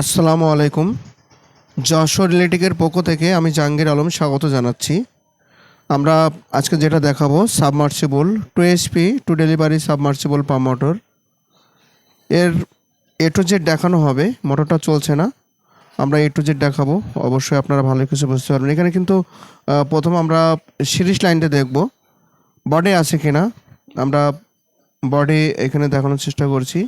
আসসালামু আলাইকুম। যশোর রিলেটিকের পক্ষ থেকে আমি জাহাঙ্গীর আলম স্বাগত জানাচ্ছি। আমরা আজকে যেটা দেখাবো submersible to SP to delivery submersible pump motor এর এ টু জেড দেখানো হবে মোটরটা চলছে না। আমরা এ টু জেড দেখাবো, অবশ্যই আপনারা ভালো কিছু বুঝতে পারবেন। এখানে কিন্তু প্রথম আমরা সিরিজ লাইনটা দেখব। বডি আছে কিনা, আমরা বডি এখানে দেখানোর চেষ্টা করছি।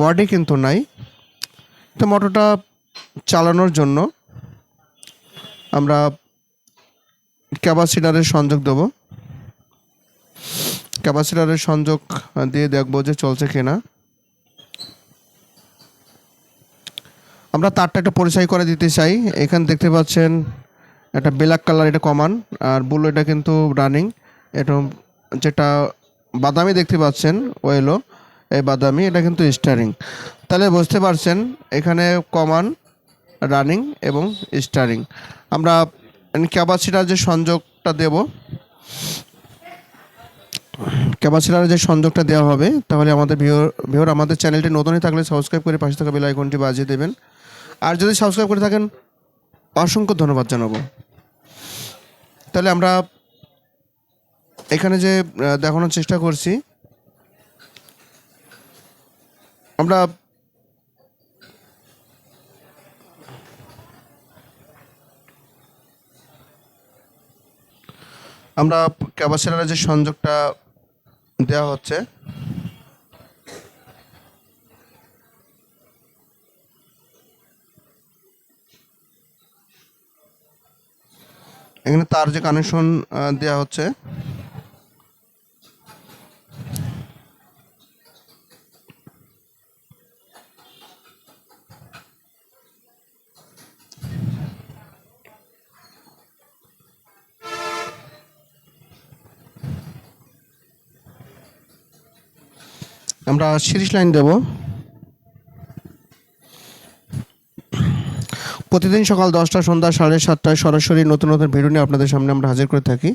বডি কিন্তু নাই। তো মোটরটা চালানোর জন্য আমরা ক্যাপাসিটারের সংযোগ দেবো। ক্যাপাসিটারের সংযোগ দিয়ে দেখব যে চলছে কিনা। আমরা তারটা একটা পরিচয় করে দিতে চাই। এখানে দেখতে পাচ্ছেন একটা ব্ল্যাক কালার এটা কমান, আর ব্লু এটা কিন্তু রানিং। এটা যেটা বাদামি দেখতে পাচ্ছেন, ওয়েলো। এই বাদামি, এটা কিন্তু স্টারিং তাহলে বুঝতে পারছেন, এখানে কমান রানিং এবং স্টারিং আমরা ক্যাপাসিটার যে সংযোগটা দেব ক্যাপাসিটারের যে সংযোগটা দেওয়া হবে, তাহলে আমাদের ভিওর ভিওর আমাদের চ্যানেলটি নতুনই থাকলে সাবস্ক্রাইব করে পাশে থাকা বেল আইকনটি বাজিয়ে দেবেন। আর যদি সাবস্ক্রাইব করে থাকেন, অসংখ্য ধন্যবাদ জানাব। তাহলে আমরা এখানে যে দেখানোর চেষ্টা করছি আমরা আমরা ক্যাপাসিটারের যে সংযোগটা দেওয়া হচ্ছে এখানে তার যে কানেকশন দেওয়া হচ্ছে আমরা সিরিজ লাইন দেব। প্রতিদিন সকাল দশটা, সন্ধ্যা সাড়ে সাতটায় সরাসরি নতুন নতুন ভিডিও নিয়ে আপনাদের সামনে আমরা হাজির করে থাকি।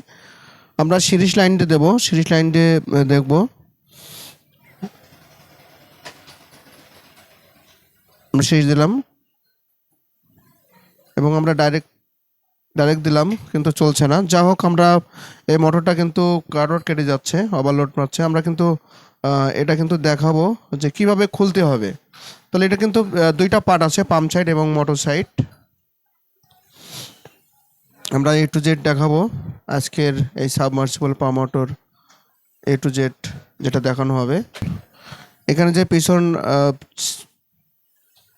আমরা সিরিজ লাইনটা দেব, সিরিজ লাইনটে দেখব। আমরা সিরিজ দিলাম। এবং আমরা ডাইরেক্ট ডাইরেক্ট দিলাম, কিন্তু চলছে না। যা হোক, আমরা এই মোটরটা কিন্তু কারোর কেটে যাচ্ছে ওভারলোড মারছে। আমরা কিন্তু এটা কিন্তু দেখাবো যে কীভাবে খুলতে হবে। তাহলে এটা কিন্তু দুইটা পার্ট আছে, পাম্প সাইড এবং মোটর সাইড। আমরা এ টু জেড দেখাবো। আজকের এই submersible pump motor A to Z যেটা দেখানো হবে। এখানে যে পিছন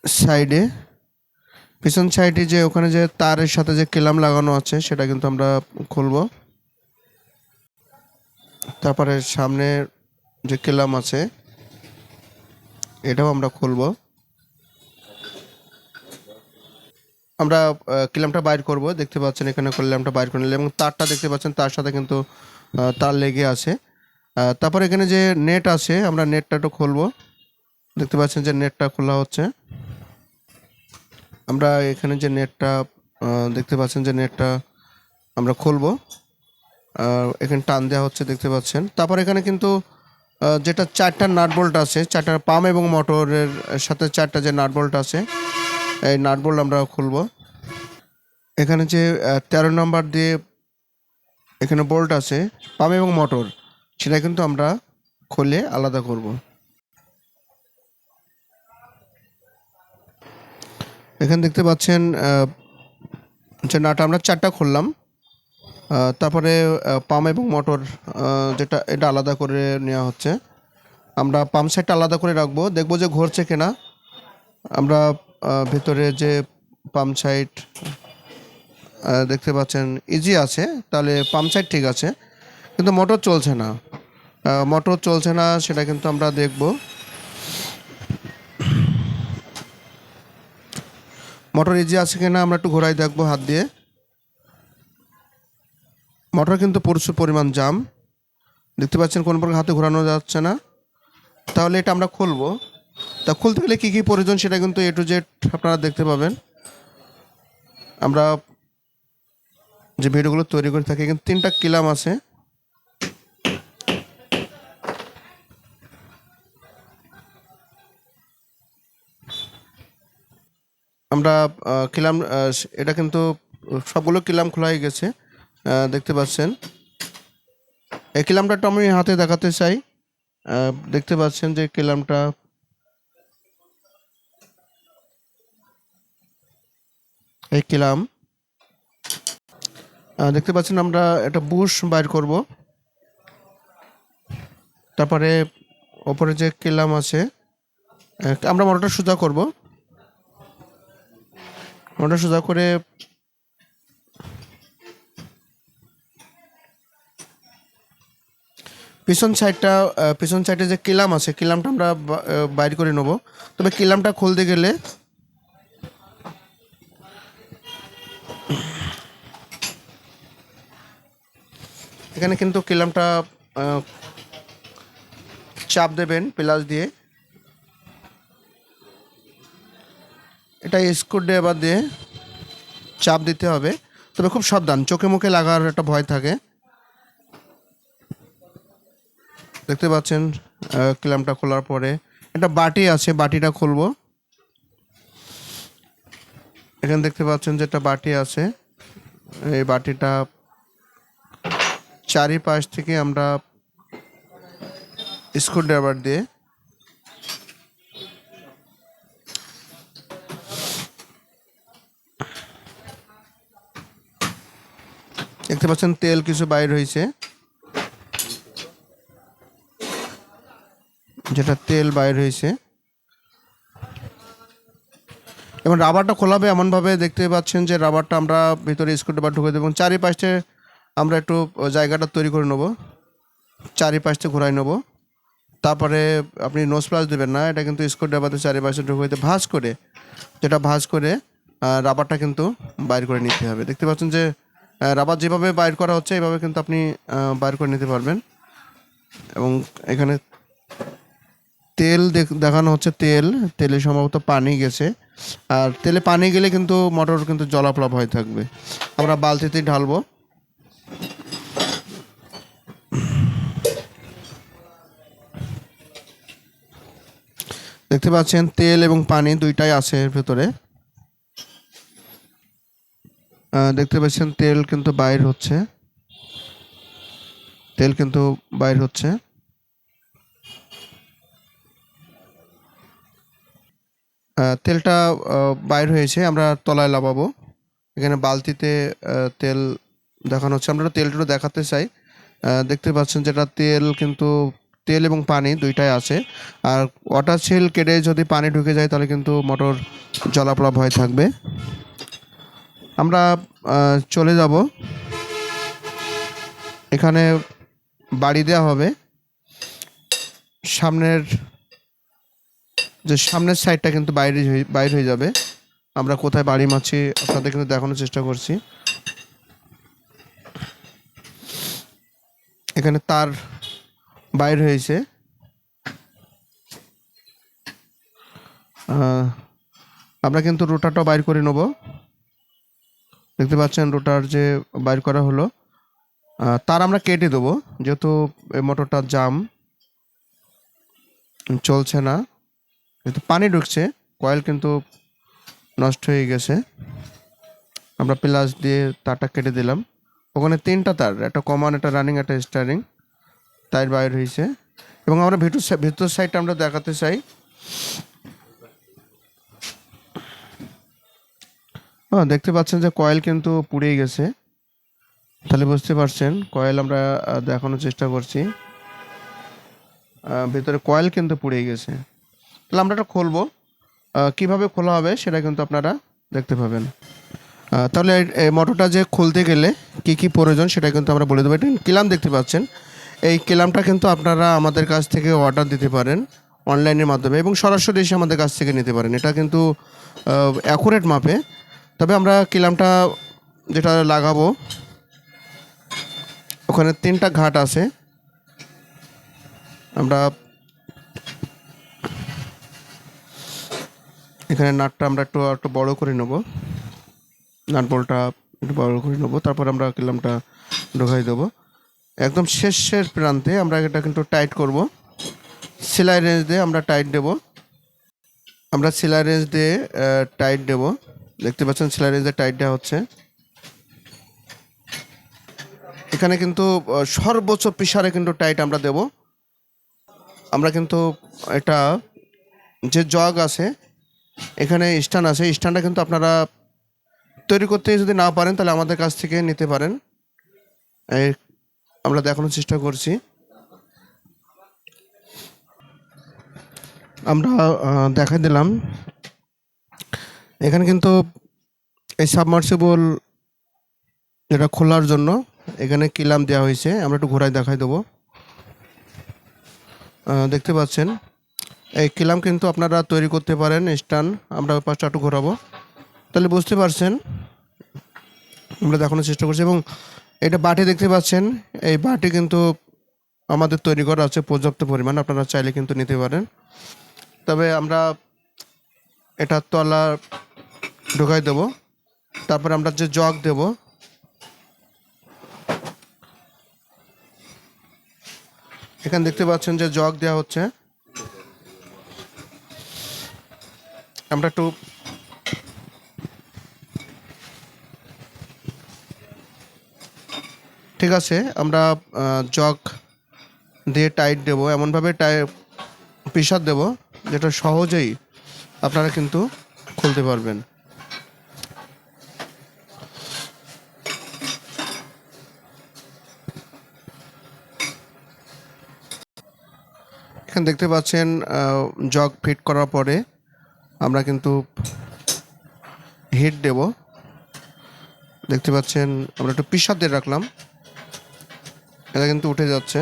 সাইডে পিছন সাইডে যে ওখানে যে তারের সাথে যে কেলাম লাগানো আছে, সেটা কিন্তু আমরা খুলব। তারপরে সামনে যে কেলাম আছে, এটাও আমরা খুলবো। আমরা কিলামটা বাইর করব। দেখতে পাচ্ছেন এখানে কিলামটা বাইর করে নিলাম। এবং তারটা দেখতে পাচ্ছেন, তার সাথে কিন্তু তার লেগে আছে। তারপর এখানে যে নেট আছে, আমরা নেটটা একটু খুলবো। দেখতে পাচ্ছেন যে নেটটা খোলা হচ্ছে। আমরা এখানে যে নেটটা দেখতে পাচ্ছেন যে নেটটা আমরা খুলবো। এখানে টান দেওয়া হচ্ছে, দেখতে পাচ্ছেন। তারপর এখানে কিন্তু যেটা চারটা নাট বোল্ট আছে, চারটা পাম্প এবং মোটরের সাথে চারটা যে নাট বোল্ট আছে, এই নাট বোল্ট আমরা খুলব। এখানে যে তেরো নম্বর দিয়ে এখানে বোল্ট আছে পাম্প এবং মোটর, সেটা কিন্তু আমরা খুলে আলাদা করব। এখানে দেখতে পাচ্ছেন যে নাট আমরা চারটা খুললাম। তারপরে পাম্প এবং মোটর যেটা, এটা আলাদা করে নেওয়া হচ্ছে। আমরা পাম্প সাইডটা আলাদা করে রাখব। দেখব যে ঘুরছে কিনা। আমরা ভেতরে যে পাম্প সাইট দেখতে পাচ্ছেন ইজি আছে। তাহলে পাম্প সাইট ঠিক আছে। কিন্তু মোটর চলছে না। মোটর চলছে না, সেটা কিন্তু আমরা দেখব। মোটর ইজি আছে কিনা, আমরা একটু ঘোরাই দেখব হাত দিয়ে। মোটর কিন্তু প্রচুর পরিমাণ জাম। দেখতে পাচ্ছেন কোনো প্রকার হাতে ঘোরানো যাচ্ছে না। তাহলে এটা আমরা খুলবো। তা খুলতে গেলে কী কী প্রয়োজন সেটা কিন্তু এ টু জেড আপনারা দেখতে পাবেন। আমরা যে ভিডিওগুলো তৈরি করে থাকি, কিন্তু তিনটা কিলাম আছে। আমরা কিলাম এটা কিন্তু সবগুলো কিলাম খোলা হয়ে গেছে। দেখতে পাচ্ছেন। এই কিলামটা একটু আমি হাতে দেখাতে চাই। দেখতে পাচ্ছেন যে কিলামটা এই কিলাম দেখতে পাচ্ছেন আমরা একটা বুশ বাইর করব। তারপরে ওপরে যে কিলাম আছে আমরা মোটরটা সোজা করব। মোটর সোজা করে পিছন সাইডটা পিছন সাইডে যে কিলাম আছে, কিলামটা আমরা বাইর করে নেব। তবে কিলামটা খুলতে গেলে এখানে কিন্তু কিলামটা চাপ দেবেন প্লাস দিয়ে। এটা স্ক্রু ড্রাইভার দিয়ে চাপ দিতে হবে। তবে খুব সাবধান, চোখে মুখে লাগার একটা ভয় থাকে। দেখতে পাচ্ছেন ক্ল্যাম্পটা খোলার পরে। একটা বাটি আছে, বাটিটা খুলবো। এখানে দেখতে পাচ্ছেন যে একটা বাটি আছে। এই বাটিটা চারিপাশ থেকে আমরা স্ক্রু ড্রাইভার দিয়ে দেখতে পাচ্ছেন তেল কিছু বাইর হয়েছে। যেটা তেল বাইর হয়েছে। এবং রাবারটা খোলাবে এমনভাবে দেখতে পাচ্ছেন যে রাবারটা আমরা ভিতরে স্ক্রুড্রাইভার ঢুকে দেবো এবং চারিপাশে আমরা একটু জায়গাটা তৈরি করে নেব। চারিপাশে ঘোরাই নেব। তারপরে আপনি নোজ প্লাস দেবেন না, এটা কিন্তু স্ক্রুড্রাইভারতে চারিপাশে ঢুকে ভাঁজ করে, যেটা ভাঁজ করে রাবারটা কিন্তু বাইর করে নিতে হবে। দেখতে পাচ্ছেন যে রাবার যেভাবে বাইর করা হচ্ছে এইভাবে কিন্তু আপনি বাইর করে নিতে পারবেন। এবং এখানে তেল দেখ- দেখানো হচ্ছে তেল। তেলে সম্ভবত পানি গেছে। আর তেলে পানি গেলে কিন্তু মোটর কিন্তু জলাপ্লাব হয়ে থাকবে। আমরা বালতিতে ঢালবো। দেখতে পাচ্ছেন, তেল এবং পানি দুইটাই আছে এর ভেতরে। দেখতে পাচ্ছেন, তেল কিন্তু বাইর হচ্ছে। তেল কিন্তু বাইর হচ্ছে। তেলটা বাইর হয়েছে, আমরা তলায় লাগাবো এখানে বালতিতে তেল দেখানো হচ্ছে। আমরা তেলটা দেখাতে চাই। দেখতে পাচ্ছেন যেটা তেল, কিন্তু তেল এবং পানি দুইটাই আছে। আর ওয়াটার সেল কেটে যদি পানি ঢুকে যায়, তাহলে কিন্তু মোটর জলাপ্লাব হয়ে থাকবে। আমরা চলে যাব। এখানে বাড়ি দেওয়া হবে। সামনের যে সামনের সাইডটা কিন্তু বাইরে বাইর হয়ে যাবে। আমরা কোথায় বাড়ি মারছি আপনাদের কিন্তু দেখানোর চেষ্টা করছি। এখানে তার বাইর হয়েছে। আমরা কিন্তু রোটারটা বাইর করে নেব। দেখতে পাচ্ছেন রোটার যে বাইর করা হলো। তার আমরা কেটে দেবো, যেহেতু এই মোটরটার জাম চলছে না। কিন্তু পানি ঢুকছে, কয়েল কিন্তু নষ্ট হয়ে গেছে। আমরা প্লাস দিয়ে তারটা কেটে দিলাম। ওখানে তিনটা তার, একটা কমন একটা রানিং একটা স্টারিং তার বাইর হয়েছে। এবং আমরা ভিতর ভিতর সাইডটা আমরা দেখাতে চাই। হ্যাঁ দেখতে পাচ্ছেন যে কয়েল কিন্তু পুড়েই গেছে। তাহলে বুঝতে পারছেন, কয়েল আমরা দেখানোর চেষ্টা করছি। ভেতরে কয়েল কিন্তু পুড়ে গেছে। তাহলে আমরা এটা খুলবো কীভাবে খোলা হবে সেটা কিন্তু আপনারা দেখতে পাবেন। তাহলে মোটরটা যে খুলতে গেলে কি কি প্রয়োজন সেটা কিন্তু আমরা বলে দেবো। এটা কিলাম দেখতে পাচ্ছেন। এই কিলামটা কিন্তু আপনারা আমাদের কাছ থেকে অর্ডার দিতে পারেন অনলাইনের মাধ্যমে এবং সরাসরি এসে আমাদের কাছ থেকে নিতে পারেন। এটা কিন্তু অ্যাকুরেট মাপে। তবে আমরা কিলামটা যেটা লাগাবো, ওখানে তিনটা ঘাট আছে। আমরা এখানে নাটটা আমরা একটু একটু বড় করে নেব। নাট বলটা একটু বড় করে নেব। তারপর আমরা কিলামটা ঢোকাই দেবো। একদম শেষের প্রান্তে আমরা এটা কিন্তু টাইট করব। সেলাই রেঞ্জ দিয়ে আমরা টাইট দেব। আমরা সেলাই রেঞ্জ দিয়ে টাইট দেব। দেখতে পাচ্ছেন স্যালারিজের টাইট দেওয়া হচ্ছে। এখানে কিন্তু সর্বোচ্চ প্রেশারে কিন্তু টাইট আমরা দেব। আমরা কিন্তু এটা যে জগ আছে এখানে স্ট্যান্ড আছে। স্ট্যান্ডটা কিন্তু আপনারা তৈরি করতে যদি না পারেন, তাহলে আমাদের কাছ থেকে নিতে পারেন। আমরা দেখানোর চেষ্টা করছি। আমরা দেখাই দিলাম। এখানে কিন্তু এই সাবমার্সিবল যেটা খোলার জন্য এখানে কিলাম দেওয়া হয়েছে। আমরা একটু ঘোরায় দেখাই দেবো। দেখতে পাচ্ছেন। এই কিলাম কিন্তু আপনারা তৈরি করতে পারেন স্টান আমরা পাশটা একটু ঘোরাবো। তাহলে বুঝতে পারছেন, আমরা দেখানোর চেষ্টা করছি। এবং এটা বাটি দেখতে পাচ্ছেন, এই বাটি কিন্তু আমাদের তৈরি করা আছে পর্যাপ্ত পরিমাণ, আপনারা চাইলে কিন্তু নিতে পারেন। তবে আমরা এটা তলা ঢোকাই দেব, তারপর আমরা যে জগ দেব, এখানে দেখতে পাচ্ছেন যে জগ দেওয়া হচ্ছে। আমরা একটু ঠিক আছে, আমরা জগ দিয়ে টাইট দেব, এমনভাবে টাই প্রেশার দেব, যেটা সহজেই আপনারা কিন্তু খুলতে পারবেন। এখানে দেখতে পাচ্ছেন জগ ফিট করার পরে আমরা কিন্তু হিট দেব। দেখতে পাচ্ছেন, আমরা একটু পিসার দিয়ে রাখলাম। এটা কিন্তু উঠে যাচ্ছে।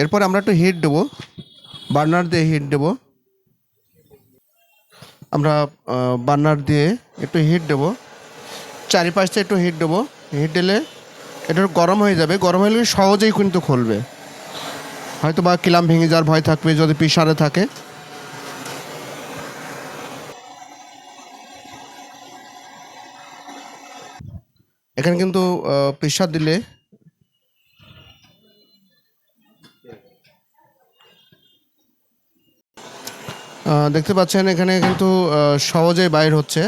এরপর আমরা একটু হিট দেবো। বার্নার দিয়ে হিট দেবো। আমরা বার্নার দিয়ে একটু হিট দেবো। চারিপাশটা একটু হিট দেবো। হিট দিলে এটা গরম হয়ে যাবে। গরম হলে সহজেই কিন্তু খুলবে। হয়তো বা কিলাম ভেঙে যাওয়ার ভয় থাকবে যদি পিসারে থাকে। এখানে কিন্তু প্রেশার দিলে দেখতে পাচ্ছেন এখানে কিন্তু সহজেই বাইর হচ্ছে।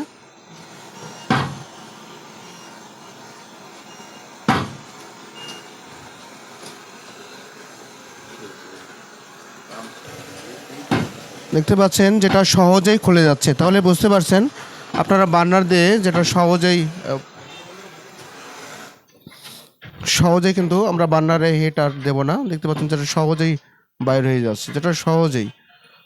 দেখতে পাচ্ছেন যেটা সহজেই খুলে যাচ্ছে। তাহলে বুঝতে পারছেন আপনারা বার্নার দিয়ে যেটা সহজেই আহ, সহজেই কিন্তু আমরা বার্নারে হিট আর দেবো না। দেখতে পাচ্ছেন যেটা সহজেই বাইর হয়ে যাচ্ছে যেটা সহজেই।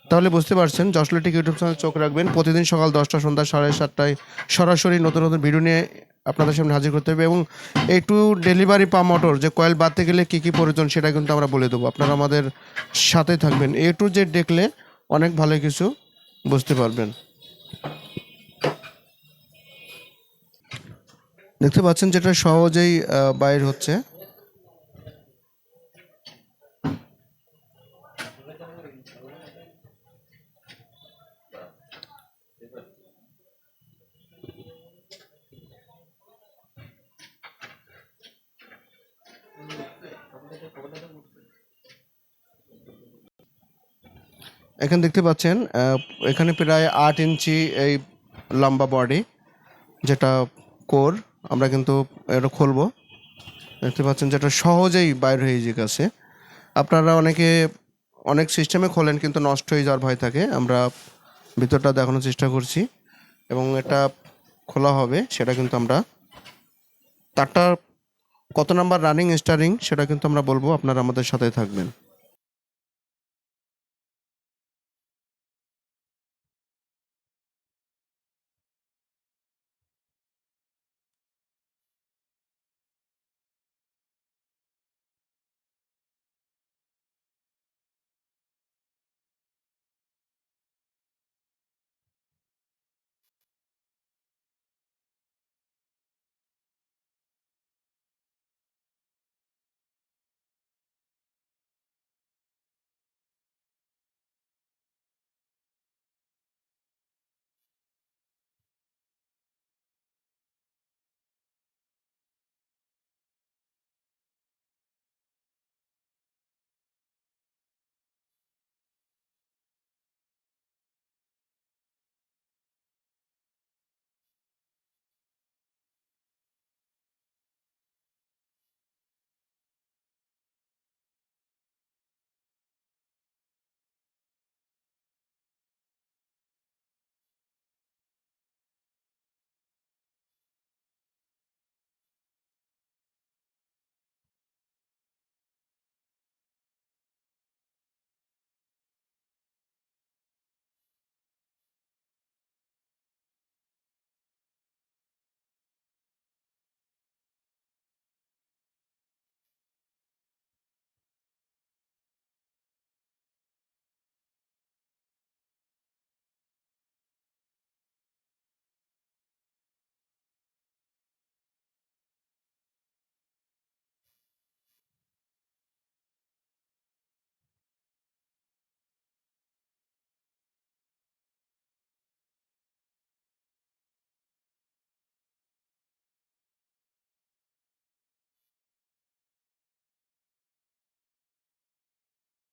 তাহলে বুঝতে পারছেন যশলেটিক ইউটিউব চ্যানেল চোখ রাখবেন। প্রতিদিন সকাল দশটা সন্ধ্যা সাড়ে সাতটায় সরাসরি নতুন নতুন ভিডিও নিয়ে আপনাদের সামনে হাজির করতে হবে এবং এই টু ডেলিভারি পা মোটর যে কয়েল বাঁধতে গেলে কী কী প্রয়োজন সেটা কিন্তু আমরা বলে দেবো। আপনারা আমাদের সাথে থাকবেন। এ টু জেড দেখলে অনেক ভালো কিছু বুঝতে পারবেন। দেখতে পাচ্ছেন যেটা সহজেই বাইর হচ্ছে। এখানে দেখতে পাচ্ছেন এখানে প্রায় আট ইঞ্চি এই লম্বা বডি যেটা কোর, আমরা কিন্তু এটা খুলবো। দেখতে পাচ্ছেন যেটা সহজেই বাইর হয়ে যে গেছে। আপনারা অনেকে, অনেক সিস্টেমে খোলেন কিন্তু নষ্ট হয়ে যাওয়ার ভয় থাকে। আমরা ভিতরটা দেখানোর চেষ্টা করছি এবং এটা খোলা হবে, সেটা কিন্তু আমরা তারটা কত নাম্বার রানিং স্টারিং সেটা কিন্তু আমরা বলব, আপনারা আমাদের সাথে থাকবেন।